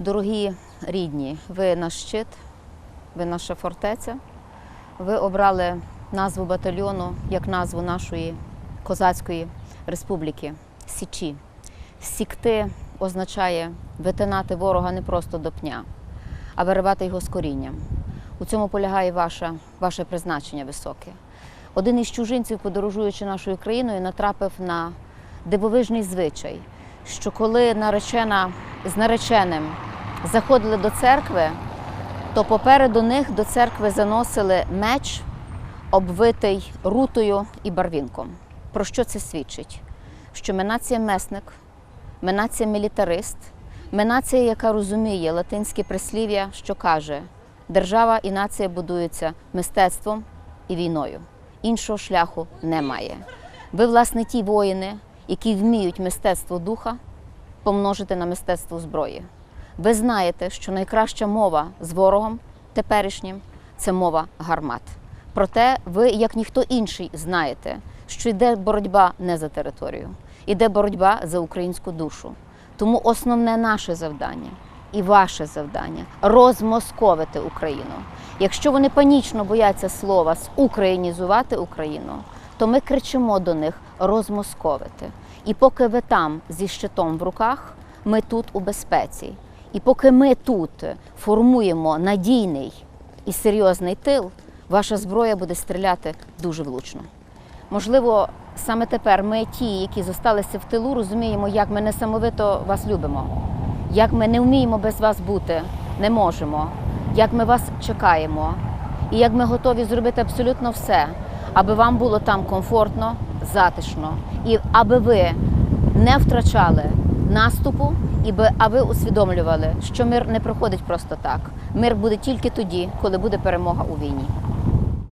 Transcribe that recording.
Дорогі рідні, ви наш щит, ви наша фортеця. Ви обрали назву батальйону як назву нашої козацької республіки Січі. Сікти означає витинати ворога не просто до пня, а виривати його з корінням. У цьому полягає ваше, ваше призначення високе. Один із чужинців, подорожуючи нашою країною, натрапив на дивовижний звичай, що коли наречена з нареченим заходили до церкви, то попереду них до церкви заносили меч, обвитий рутою і барвінком. Про що це свідчить? Що ми нація месник, ми нація мілітарист, ми нація, яка розуміє латинське прислів'я, що каже: держава і нація будуються мистецтвом і війною. Іншого шляху немає. Ви, власне, ті воїни, які вміють мистецтво духа помножити на мистецтво зброї. Ви знаєте, що найкраща мова з ворогом теперішнім це мова гармат. Проте ви, як ніхто інший, знаєте, що йде боротьба не за територію, йде боротьба за українську душу. Тому основне наше завдання і ваше завдання розмосковити Україну. Якщо вони панічно бояться слова зукраїнізувати Україну, то ми кричимо до них розмосковити. І поки ви там зі щитом в руках, ми тут у безпеці. І поки ми тут формуємо надійний і серйозний тил, ваша зброя буде стріляти дуже влучно. Можливо, саме тепер ми, ті, які зосталися в тилу, розуміємо, як ми несамовито вас любимо, як ми не вміємо без вас бути, не можемо, як ми вас чекаємо, і як ми готові зробити абсолютно все, аби вам було там комфортно, затишно, і аби ви не втрачали наступу, і аби усвідомлювали, що мир не проходить просто так. Мир буде тільки тоді, коли буде перемога у війні.